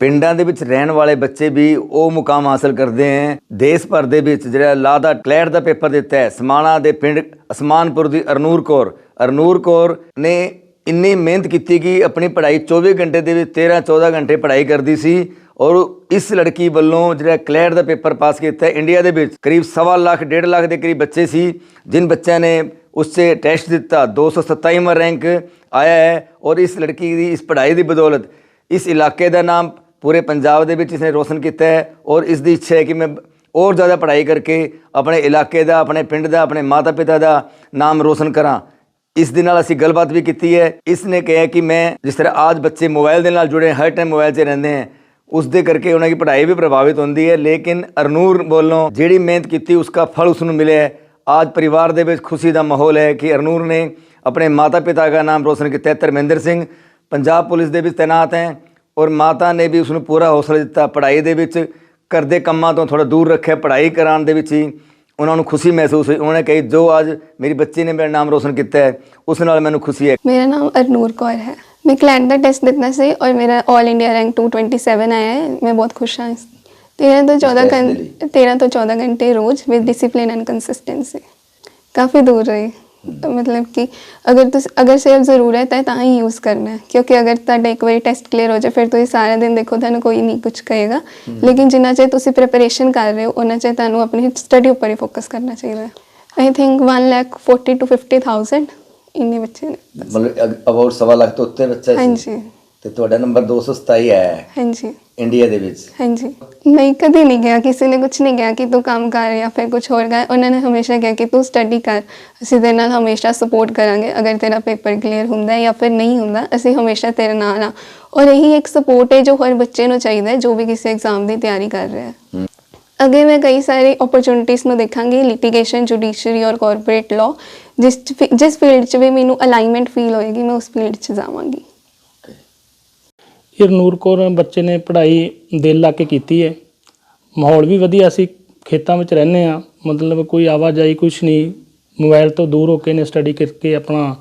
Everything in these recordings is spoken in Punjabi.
ਪਿੰਡਾਂ ਦੇ ਵਿੱਚ ਰਹਿਣ ਵਾਲੇ ਬੱਚੇ ਵੀ ਉਹ ਮੁਕਾਮ ਹਾਸਲ ਕਰਦੇ ਹੈ। ਦੇਸ਼ ਭਰ ਦੇ ਵਿੱਚ ਜਿਹੜਾ ਲਾ ਦਾ ਕਲੈਟ ਦਾ ਪੇਪਰ ਦਿੱਤਾ ਹੈ, ਸਮਾਣਾ ਦੇ ਪਿੰਡ ਅਸਮਾਨਪੁਰ ਦੀ ਅਰਨੂਰ ਕੌਰ। ਅਰਨੂਰ ਕੌਰ ਨੇ ਇੰਨੀ ਮਿਹਨਤ ਕੀਤੀ ਕਿ ਆਪਣੀ ਪੜ੍ਹਾਈ 24 ਘੰਟੇ ਦੇ ਵਿੱਚ 13 14 ਘੰਟੇ ਪੜ੍ਹਾਈ ਕਰਦੀ ਸੀ ਔਰ ਇਸ ਲੜਕੀ ਵੱਲੋਂ ਜਿਹੜਾ ਕਲੈਟ ਦਾ ਪੇਪਰ ਪਾਸ ਕੀਤਾ ਇੰਡੀਆ ਦੇ ਵਿੱਚ ਕਰੀਬ ਸਵਾ ਲੱਖ, ਡੇਢ ਲੱਖ ਦੇ ਕਰੀਬ ਬੱਚੇ ਸੀ, ਜਿਨ ਬੱਚਿਆਂ ਨੇ ਉਸ 'ਚ ਟੈਸਟ ਦਿੱਤਾ 227ਵਾਂ ਰੈਂਕ ਆਇਆ ਹੈ ਔਰ ਇਸ ਲੜਕੀ ਦੀ ਇਸ ਪੜ੍ਹਾਈ ਦੀ ਬਦੌਲਤ ਇਸ ਇਲਾਕੇ ਦਾ ਨਾਮ ਪੂਰੇ ਪੰਜਾਬ ਦੇ ਵਿੱਚ ਇਸਨੇ ਰੋਸ਼ਨ ਕੀਤਾ ਹੈ ਔਰ ਇਸ ਦੀ ਇੱਛਾ ਹੈ ਕਿ ਮੈਂ ਔਰ ਜ਼ਿਆਦਾ ਪੜ੍ਹਾਈ ਕਰਕੇ ਆਪਣੇ ਇਲਾਕੇ ਦਾ, ਆਪਣੇ ਪਿੰਡ ਦਾ, ਆਪਣੇ ਮਾਤਾ ਪਿਤਾ ਦਾ ਨਾਮ ਰੋਸ਼ਨ ਕਰਾਂ। ਇਸ ਦੇ ਨਾਲ ਅਸੀਂ ਗੱਲਬਾਤ ਵੀ ਕੀਤੀ ਹੈ। ਇਸ ਨੇ ਕਿਹਾ ਕਿ ਮੈਂ ਜਿਸ ਤਰ੍ਹਾਂ ਆਜ ਬੱਚੇ ਮੋਬਾਈਲ ਦੇ ਨਾਲ ਜੁੜੇ, ਹਰ ਟਾਈਮ ਮੋਬਾਈਲ 'ਚ ਰਹਿੰਦੇ ਹਨ ਉਸ ਦੇ ਕਰਕੇ ਉਹਨਾਂ ਦੀ ਪੜ੍ਹਾਈ ਵੀ ਪ੍ਰਭਾਵਿਤ ਹੁੰਦੀ ਹੈ। ਲੇਕਿਨ ਅਰਨੂਰ ਬੋਲੋਂ ਜਿਹੜੀ ਮਿਹਨਤ ਕੀਤੀ ਉਸ ਫਲ ਉਸ ਨੂੰ ਮਿਲਿਆ ਆਜ ਪਰਿਵਾਰ ਦੇ ਵਿੱਚ ਖੁਸ਼ੀ ਦਾ ਮਾਹੌਲ ਹੈ ਕਿ ਅਰਨੂਰ ਨੇ ਆਪਣੇ ਮਾਤਾ ਪਿਤਾ ਦਾ ਨਾਮ ਰੋਸ਼ਨ ਕੀਤਾ ਧਰਮਿੰਦਰ ਸਿੰਘ, ਪੰਜਾਬ ਪੁਲਿਸ ਦੇ ਵਿੱਚ ਤਾਇਨਾਤ ਹੈ। ਔਰ ਮਾਤਾ ਨੇ ਵੀ ਉਸ ਨੂੰ ਪੂਰਾ ਹੌਸਲਾ ਦਿੱਤਾ ਪੜ੍ਹਾਈ ਦੇ ਵਿੱਚ ਕਰਦੇ ਕੰਮਾਂ ਤੋਂ ਥੋੜਾ ਦੂਰ ਰੱਖਿਆ ਪੜ੍ਹਾਈ ਕਰਾਉਣ ਦੇ ਵਿੱਚ ਹੀ ਉਹਨਾਂ ਨੂੰ ਖੁਸ਼ੀ ਮਹਿਸੂਸ ਹੋਈ। ਉਹਨੇ ਕਹੀ ਜੋ ਅੱਜ ਮੇਰੀ ਬੱਚੀ ਨੇ ਮੇਰਾ ਨਾਮ ਰੋਸ਼ਨ ਕੀਤਾ ਹੈ ਉਸ ਨਾਲ ਮੈਨੂੰ ਖੁਸ਼ੀ ਹੈ। ਮੇਰਾ ਨਾਮ ਅਰਨੂਰ ਕੌਰ ਹੈ। ਮੈਂ ਕਲੈਂਟ ਦਾ ਟੈਸਟ ਦਿੱਤਾ ਸੀ ਔਰ ਮੇਰਾ 올 ਇੰਡੀਆ ਰੈਂਕ 227 ਆਇਆ ਹੈ। ਮੈਂ ਬਹੁਤ ਖੁਸ਼ ਹਾਂ 13 ਤੋਂ 14 ਘੰਟੇ 13 ਤੋਂ 14 ਘੰਟੇ ਰੋਜ਼ ਵਿਦ ਡਿਸਪਲਿਨ ਐਂਡ ਕੰਸਿਸਟੈਂਸੀ ਕਾਫੀ ਦੂਰ ਰਹੀ। ਮਤਲਬ ਕਿ ਅਗਰ ਤੁਸੀਂ ਅਗਰ ਸਿਰਫ ਜ਼ਰੂਰਤ ਹੈ ਤਾਂ ਹੀ ਯੂਜ਼ ਕਰਨਾ ਹੈ ਕਿਉਂਕਿ ਅਗਰ ਤੁਹਾਡਾ ਇੱਕ ਵਾਰੀ ਟੈਸਟ ਕਲੀਅਰ ਹੋ ਜਾਏ ਫਿਰ ਤੁਸੀਂ ਸਾਰਾ ਦਿਨ ਦੇਖੋ ਤੁਹਾਨੂੰ ਕੋਈ ਨਹੀਂ ਕੁਝ ਕਹੇਗਾ ਲੇਕਿਨ ਜਿੰਨਾ ਚਿਰ ਤੁਸੀਂ ਪ੍ਰੈਪਰੇਸ਼ਨ ਕਰ ਰਹੇ ਹੋ ਉਹਨਾਂ ਚਿਰ ਤੁਹਾਨੂੰ ਆਪਣੀ ਸਟੱਡੀ ਉੱਪਰ ਹੀ ਫੋਕਸ ਕਰਨਾ ਚਾਹੀਦਾ ਹੈ ਆਈ ਥਿੰਕ 1 ਲੱਖ 40 ਟੂ 50000 ਇੰਨੇ ਬੱਚੇ ਨੇ ਮਤਲਬ ਅਬਾਊਟ 1.5 ਲੱਖ ਤੋਂ ਉੱਤੇ ਬੱਚੇ ਹਾਂਜੀ ਤੇ ਤੁਹਾਡਾ ਨੰਬਰ 227 ਆਇਆ ਹੈ। ਹਾਂਜੀ। ਇੰਡੀਆ ਦੇ ਵਿੱਚ। ਹਾਂਜੀ। ਨਹੀਂ ਕਦੇ ਨਹੀਂ ਗਿਆ ਕਿਸੇ ਨੇ ਕੁਝ ਨਹੀਂ ਕਿਹਾ ਕਿ ਤੂੰ ਕੰਮ ਕਰ ਜਾਂ ਫਿਰ ਕੁਝ ਹੋਰ ਕਰ। ਉਹਨਾਂ ਨੇ ਹਮੇਸ਼ਾ ਕਿਹਾ ਕਿ ਤੂੰ ਸਟੱਡੀ ਕਰ। ਅਸੀਂ ਤੇਰੇ ਨਾਲ ਹਮੇਸ਼ਾ ਸਪੋਰਟ ਕਰਾਂਗੇ। ਅਗਰ ਤੇਰਾ ਪੇਪਰ ਕਲੀਅਰ ਹੁੰਦਾ ਹੈ ਜਾਂ ਫਿਰ ਨਹੀਂ ਹੁੰਦਾ ਅਸੀਂ ਹਮੇਸ਼ਾ ਤੇਰੇ ਨਾਲ ਆ ਔਰ ਇਹੀ ਇੱਕ ਸਪੋਰਟ ਹੈ ਜੋ ਹਰ ਬੱਚੇ ਨੂੰ ਚਾਹੀਦਾ ਹੈ ਜੋ ਵੀ ਕਿਸੇ ਐਗਜ਼ਾਮ ਦੀ ਤਿਆਰੀ ਕਰ ਰਿਹਾ ਹੈ। ਅੱਗੇ ਮੈਂ ਕਈ ਸਾਰੇ ਓਪਰਚੁਨਿਟੀਜ਼ ਨੂੰ ਦੇਖਾਂਗੀ ਲਿਟੀਗੇਸ਼ਨ ਜੁਡੀਸ਼ਰੀ ਔਰ ਕਾਰਪੋਰੇਟ ਲਾਅ ਜਿਸ ਜਿਸ ਫੀਲਡ 'ਚ ਵੀ ਮੈਨੂੰ ਅਲਾਈਨਮੈਂਟ ਫੀਲ ਹੋਏਗੀ ਮੈਂ ਉਸ ਫੀਲਡ 'ਚ ਜਾਵਾਂਗੀ। ਹਰਨੂਰ ਕੌਰ ਬੱਚੇ ਨੇ ਪੜ੍ਹਾਈ ਦਿਲ ਲਾ ਕੇ ਕੀਤੀ ਹੈ। ਮਾਹੌਲ ਵੀ ਵਧੀਆ ਸੀ, ਖੇਤਾਂ ਵਿੱਚ ਰਹਿੰਦੇ ਆ ਮਤਲਬ ਕੋਈ ਆਵਾਜਾਈ ਕੁਛ ਨਹੀਂ। ਮੋਬਾਈਲ ਤੋਂ ਦੂਰ ਹੋ ਕੇ ਨੇ ਸਟੱਡੀ ਕਰਕੇ ਆਪਣਾ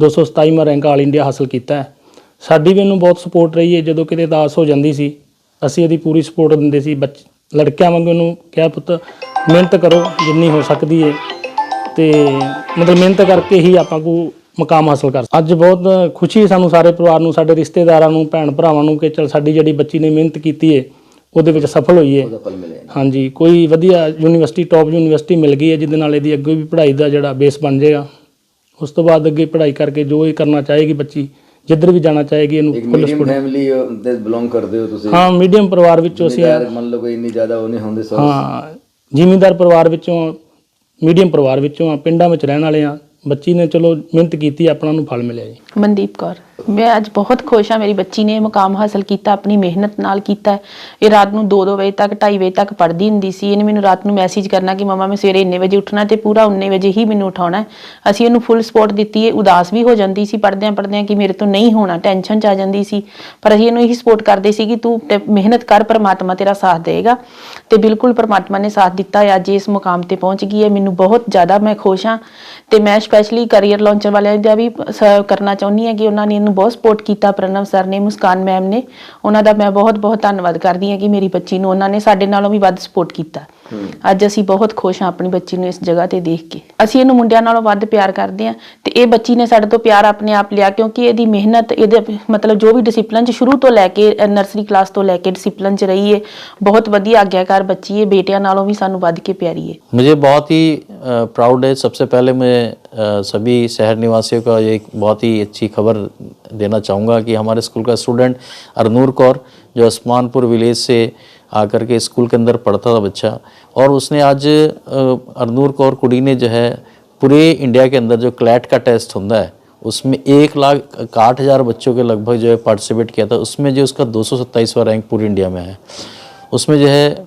227ਵਾਂ ਰੈਂਕ ਆਲ ਇੰਡੀਆ ਹਾਸਲ ਕੀਤਾ ਹੈ। ਸਾਡੀ ਵੀ ਇਹਨੂੰ ਬਹੁਤ ਸਪੋਰਟ ਰਹੀ ਹੈ। ਜਦੋਂ ਕਿਤੇ ਦਾਸ ਹੋ ਜਾਂਦੀ ਸੀ, ਅਸੀਂ ਇਹਦੀ ਪੂਰੀ ਸਪੋਰਟ ਦਿੰਦੇ ਸੀ। ਬੱਚ, ਲੜਕਿਆਂ ਵਾਂਗੂ ਇਹਨੂੰ ਕਿਹਾ, ਪੁੱਤ, ਮਿਹਨਤ ਕਰੋ, ਜਿੰਨੀ ਹੋ ਸਕਦੀ ਹੈ। ਤੇ ਮਤਲਬ ਮਿਹਨਤ ਕਰਕੇ ਹੀ ਆਪਾਂ ਕੋ ਮੁਕਾਮ ਹਾਸਲ ਕਰ ਅੱਜ ਬਹੁਤ ਖੁਸ਼ੀ ਸਾਨੂੰ ਸਾਰੇ ਪਰਿਵਾਰ ਨੂੰ ਸਾਡੇ ਰਿਸ਼ਤੇਦਾਰਾਂ ਨੂੰ ਭੈਣ ਭਰਾਵਾਂ ਨੂੰ ਕਿ ਚਲ ਸਾਡੀ ਜਿਹੜੀ ਬੱਚੀ ਨੇ ਮਿਹਨਤ ਕੀਤੀ ਹੈ ਉਹਦੇ ਵਿੱਚ ਸਫਲ ਹੋਈ ਮਿਲਿਆ ਹਾਂਜੀ ਕੋਈ ਵਧੀਆ ਯੂਨੀਵਰਸਿਟੀ ਟੌਪ ਯੂਨੀਵਰਸਿਟੀ ਮਿਲ ਗਈ ਹੈ ਜਿਹਦੇ ਨਾਲ ਇਹਦੀ ਅੱਗੇ ਵੀ ਪੜ੍ਹਾਈ ਦਾ ਜਿਹੜਾ ਬੇਸ ਬਣ ਜਾਏਗਾ। ਉਸ ਤੋਂ ਬਾਅਦ ਅੱਗੇ ਪੜ੍ਹਾਈ ਕਰਕੇ ਜੋ ਇਹ ਕਰਨਾ ਚਾਹੇਗੀ ਬੱਚੀ ਜਿੱਧਰ ਵੀ ਜਾਣਾ ਚਾਹੇਗੀ ਇਹਨੂੰ ਫੁੱਲ ਸਪੋਰਟ ਫੈਮਿਲੀ ਦੇ ਬਿਲੋਂਗ ਕਰਦੇ ਹੋ ਤੁਸੀਂ। ਹਾਂ ਮੀਡੀਅਮ ਪਰਿਵਾਰ ਵਿੱਚੋਂ ਅਸੀਂ ਮੰਨ ਲਓ ਕੋਈ ਇੰਨੀ ਜ਼ਿਆਦਾ ਉਹ ਨਹੀਂ ਹੁੰਦੇ ਸੋ ਹਾਂ ਜ਼ਿਮੀਂਦਾਰ ਪਰਿਵਾਰ ਵਿੱਚੋਂ ਮੀਡੀਅਮ ਪਰਿਵਾਰ ਵਿੱਚੋਂ ਆ ਪਿੰਡਾਂ ਵਿੱਚ ਰਹਿਣ ਵਾਲੇ ਆ। ਬੱਚੀ ਨੇ ਚਲੋ ਮਿਹਨਤ ਕੀਤੀ ਆਪਣਾ ਨੂੰ ਫਲ ਮਿਲਿਆ ਜੀ। ਮਨਦੀਪ ਕੌਰ। ਮੈਂ ਅੱਜ ਬਹੁਤ ਖੁਸ਼ ਹਾਂ। ਮੇਰੀ ਬੱਚੀ ਨੇ ਇਹ ਮੁਕਾਮ ਹਾਸਲ ਕੀਤਾ, ਆਪਣੀ ਮਿਹਨਤ ਨਾਲ ਕੀਤਾ। ਇਹ ਰਾਤ ਨੂੰ 2-2 ਵਜੇ ਤੱਕ 2:30 ਵਜੇ ਤੱਕ ਪੜ੍ਹਦੀ ਹੁੰਦੀ ਸੀ। ਇਹਨੇ ਮੈਨੂੰ ਰਾਤ ਨੂੰ ਮੈਸੇਜ ਕਰਨਾ ਕਿ, ਮਮਾ, ਮੈਂ ਸਵੇਰੇ ਇੰਨੇ ਵਜੇ ਉੱਠਣਾ ਤੇ ਪੂਰਾ 19 ਵਜੇ ਹੀ ਮੈਨੂੰ ਉਠਾਉਣਾ ਅਸੀਂ ਇਹਨੂੰ ਫੁੱਲ ਸਪੋਰਟ ਦਿੱਤੀ। ਹੈ ਉਦਾਸ ਵੀ ਹੋ ਜਾਂਦੀ ਸੀ ਪੜ੍ਹਦਿਆਂ ਪੜ੍ਹਦਿਆਂ ਕਿ ਮੇਰੇ ਤੋਂ ਨਹੀਂ ਹੋਣਾ। ਟੈਨਸ਼ਨ ਚ ਆ ਜਾਂਦੀ ਸੀ। ਪਰ ਅਸੀਂ ਇਹਨੂੰ ਇਹੀ ਸਪੋਰਟ ਕਰਦੇ ਸੀ ਕਿ ਤੂੰ ਮਿਹਨਤ ਕਰ, ਪਰਮਾਤਮਾ ਤੇਰਾ ਸਾਥ ਦੇਗਾ ਤੇ ਬਿਲਕੁਲ ਪਰਮਾਤਮਾ ਨੇ ਸਾਥ ਦਿੱਤਾ। ਹੈ ਅੱਜ ਇਸ ਮੁਕਾਮ ਤੇ ਪਹੁੰਚ ਗਈ ਹੈ। ਮੈਨੂੰ ਬਹੁਤ ਜ਼ਿਆਦਾ ਮੈਂ ਖੁਸ਼ ਹਾਂ। ਤੇ ਮੈਂ ਸਪੈਸ਼ਲੀ ਕੈਰੀਅਰ ਲਾਂਚਰ ਵਾਲਿਆਂ ਦਾ ਵੀ ਕਰਨਾ ਚਾਹੁੰਦੀ ਹਾਂ ਕਿ ਉਹਨਾਂ ਨੇ ਇਹਨੂੰ ਬਹੁਤ ਸਪੋਰਟ ਕੀਤਾ ਪ੍ਰਣਵ ਸਰ ਨੇ ਮੁਸਕਾਨ ਮੈਮ ਨੇ ਉਹਨਾਂ ਦਾ ਮੈਂ ਬਹੁਤ ਬਹੁਤ ਧੰਨਵਾਦ ਕਰਦੀ ਹਾਂ ਕਿ ਮੇਰੀ ਬੱਚੀ ਨੂੰ ਉਹਨਾਂ ਨੇ ਸਾਡੇ ਨਾਲੋਂ ਵੀ ਵੱਧ ਸਪੋਰਟ ਕੀਤਾ ਅੱਜ ਅਸੀਂ ਬਹੁਤ ਖੁਸ਼ ਹਾਂ ਆਪਣੀ ਬੱਚੀ ਨੂੰ ਇਸ ਜਗ੍ਹਾ ਤੇ ਦੇਖ ਕੇ ਅਸੀਂ ਇਹਨੂੰ ਮੁੰਡਿਆਂ ਨਾਲੋਂ ਵੱਧ ਪਿਆਰ ਕਰਦੇ ਹਾਂ ਤੇ ਇਹ ਬੱਚੀ ਨੇ ਸਾਡੇ ਤੋਂ ਪਿਆਰ ਆਪਣੇ ਆਪ ਲਿਆ ਕਿਉਂਕਿ ਇਹਦੀ ਮਿਹਨਤ ਇਹਦੇ ਮਤਲਬ ਜੋ ਵੀ ਡਿਸਪਲਿਨ ਚ ਸ਼ੁਰੂ ਤੋਂ ਲੈ ਕੇ ਨਰਸਰੀ ਕਲਾਸ ਤੋਂ ਲੈ ਕੇ ਡਿਸਪਲਿਨ ਚ ਰਹੀ ਹੈ ਬਹੁਤ ਵਧੀਆ ਆਗਿਆਕਾਰ ਬੱਚੀ ਹੈ ਬੇਟਿਆਂ ਨਾਲੋਂ ਵੀ ਸਾਨੂੰ ਵੱਧ ਕੇ ਪਿਆਰੀ ਹੈ मुझे बहुत ही प्राउड है सबसे पहले मैं अ, सभी शहर निवासियों का एक बहुत ही अच्छी खबर देना चाहूँगा कि हमारे स्कूल का स्टूडेंट अरनूर कौर, जो आसमानपुर विलेज से आकर के स्कूल के अंदर पढ़ता था बच्चा, और उसने आज अरनूर कौर कुड़ी ने जो है, पूरे इंडिया के अंदर जो क्लैट का टेस्ट होता है, उसमें एक लाख आठ हज़ार बच्चों के लगभग जो है पार्टिसिपेट किया था, उसमें जो उसका दो सौ रैंक पूरे इंडिया में है। उसमें जो है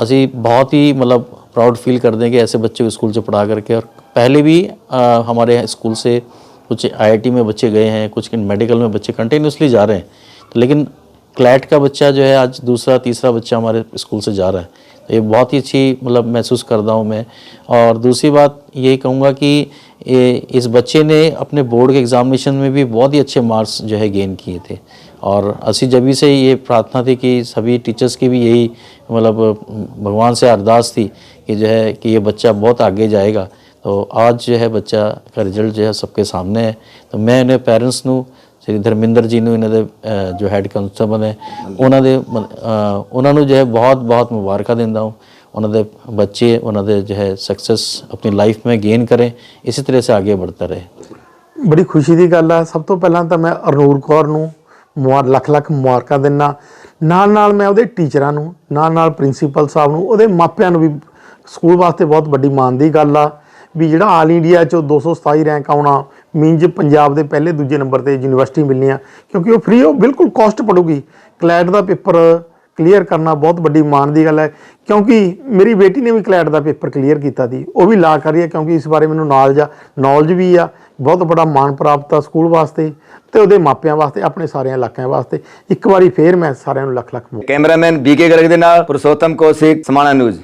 अभी बहुत ही मतलब प्राउड फील कर दें कि ऐसे बच्चे को स्कूल से पढ़ा करके, और पहले भी आ, हमारे स्कूल से कुछ आईआईटी में बच्चे गए हैं कुछ मेडिकल में बच्चे कंटिन्यूसली जा रहे हैं। तो लेकिन क्लैट का बच्चा जो है आज दूसरा तीसरा बच्चा हमारे स्कूल से जा रहा है। तो ये बहुत ही अच्छी मतलब महसूस करता हूँ मैं। और दूसरी बात यही कहूँगा कि ये इस बच्चे ने अपने बोर्ड के एग्ज़ामिनेशन में भी बहुत ही अच्छे मार्क्स जो है गेन किए थे। और असी जब से ये प्रार्थना थी कि सभी टीचर्स की भी यही मतलब भगवान से अरदास थी कि जो है कि ये बच्चा बहुत आगे जाएगा। तो आज जो है बच्चा का रिजल्ट जो है सबके सामने है तो मैं इन्हें पेरेंट्स ਨੂੰ ਸ੍ਰੀ ਧਰਮਿੰਦਰ ਜੀ ਨੂੰ ਇਹਨਾਂ ਦੇ ਅ, ਜੋ ਹੈੱਡ ਕਨਸਟੇਬਲ ਨੇ ਉਹਨਾਂ ਦੇ ਮ- ਅ, ਉਹਨਾਂ ਨੂੰ ਜੋ ਹੈ ਬਹੁਤ ਬਹੁਤ ਮੁਬਾਰਕਾਂ ਦਿੰਦਾ ਹੂੰ ਉਹਨਾਂ ਦੇ ਬੱਚੇ ਉਹਨਾਂ ਦੇ ਜੋ ਹੈ सक्सेस अपनी लाइफ में गेन करें इसी तरह से आगे बढ़ता रहे ਬੜੀ ਖੁਸ਼ੀ ਦੀ ਗੱਲ ਆ ਸਭ ਤੋਂ ਪਹਿਲਾਂ ਤਾਂ ਮੈਂ ਅਰਨੂਰ ਕੌਰ ਨੂੰ ਮੁਬਾਰ ਲੱਖ ਲੱਖ ਮੁਬਾਰਕਾਂ ਦਿੰਦਾ ਨਾਲ ਨਾਲ ਮੈਂ ਉਹਦੇ ਟੀਚਰਾਂ ਨੂੰ ਨਾਲ ਨਾਲ ਪ੍ਰਿੰਸੀਪਲ ਸਾਹਿਬ ਨੂੰ ਉਹਦੇ ਮਾਪਿਆਂ ਨੂੰ ਵੀ ਸਕੂਲ ਵਾਸਤੇ ਬਹੁਤ ਵੱਡੀ ਮਾਣ ਦੀ ਗੱਲ ਆ ਵੀ ਜਿਹੜਾ ਆਲ ਇੰਡੀਆ ਚੋਂ 227 ਰੈਂਕ ਆਉਣਾ ਮੀਨਜ ਪੰਜਾਬ ਦੇ ਪਹਿਲੇ ਦੂਜੇ ਨੰਬਰ ਤੇ ਯੂਨੀਵਰਸਿਟੀ ਮਿਲਣੀ ਆ ਕਿਉਂਕਿ ਉਹ ਫ੍ਰੀ ਉਹ ਬਿਲਕੁਲ ਕਾਸਟ ਪੜੂਗੀ। ਕਲੈਟ ਦਾ ਪੇਪਰ ਕਲੀਅਰ ਕਰਨਾ ਬਹੁਤ ਵੱਡੀ ਮਾਣ ਦੀ ਗੱਲ ਹੈ, ਕਿਉਂਕਿ ਮੇਰੀ ਬੇਟੀ ਨੇ ਵੀ ਕਲੈਟ ਦਾ ਪੇਪਰ ਕਲੀਅਰ ਕੀਤਾ ਸੀ। ਉਹ ਵੀ ਲਾ ਕਰ ਰਹੀ ਹੈ, ਕਿਉਂਕਿ ਇਸ ਬਾਰੇ ਮੈਨੂੰ ਨੌਲੇਜ ਆ ਨੌਲੇਜ ਵੀ ਆ, ਬਹੁਤ ਵੱਡਾ ਮਾਣ ਪ੍ਰਾਪਤ ਆ ਸਕੂਲ ਵਾਸਤੇ ਤੇ ਉਹਦੇ ਮਾਪਿਆਂ ਵਾਸਤੇ, ਆਪਣੇ ਸਾਰਿਆਂ ਇਲਾਕਿਆਂ ਵਾਸਤੇ। ਇੱਕ ਵਾਰੀ ਫੇਰ ਮੈਂ ਸਾਰਿਆਂ ਨੂੰ ਲੱਖ ਲੱਖ ਮੁਬਾਰਕਾਂ ਕੈਮਰਾਮੈਨ ਬੀਕੇ ਗਰਗ ਦੇ ਨਾਲ ਪੁਰਸ਼ੋਤਮ ਕੌਸ਼ਿਕ, ਸਮਾਣਾ ਨਿਊਜ਼